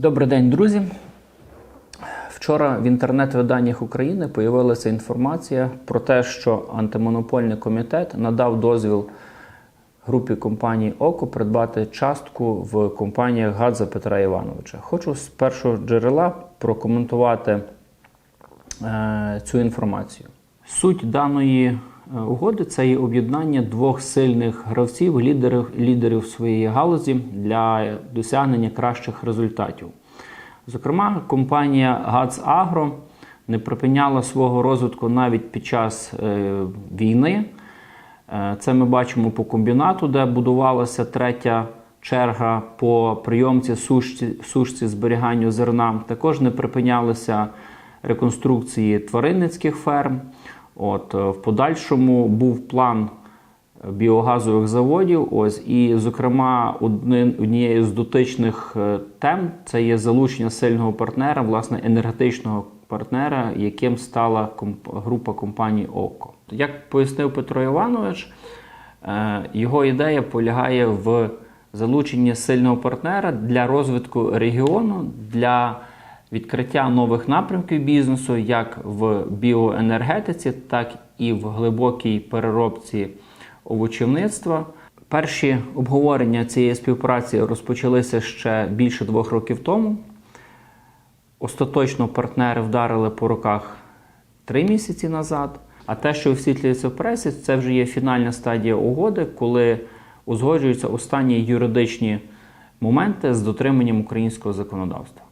Добрий день, друзі. Вчора в інтернет-виданнях України появилася інформація про те, що антимонопольний комітет надав дозвіл групі компаній ОКО придбати частку в компаніях Гадза Петра Івановича. Хочу з першого джерела прокоментувати е, цю інформацію. Суть даної угоди це є об'єднання двох сильних гравців, лідерів, лідерів своєї галузі для досягнення кращих результатів. Зокрема, компанія «Гацагро» не припиняла свого розвитку навіть під час е, війни. Е, Це ми бачимо по комбінату, де будувалася третя черга по прийомці сушці, сушці зберіганню зерна. Також не припинялися реконструкції тваринницьких ферм. От, е, в подальшому був план біогазових заводів. Ось, і, зокрема, одним- однією з дотичних е, тем це є залучення сильного партнера, власне, енергетичного партнера, яким стала комп- група компаній ОКО. Як пояснив Петро Іванович, е, його ідея полягає в залученні сильного партнера для розвитку регіону, для відкриття нових напрямків бізнесу, як в біоенергетиці, так і в глибокій переробці овочівництва. Перші обговорення цієї співпраці розпочалися ще більше двох років тому. Остаточно партнери вдарили по руках три місяці назад. А те, що висвітлюється в пресі, це вже є фінальна стадія угоди, коли узгоджуються останні юридичні моменти з дотриманням українського законодавства.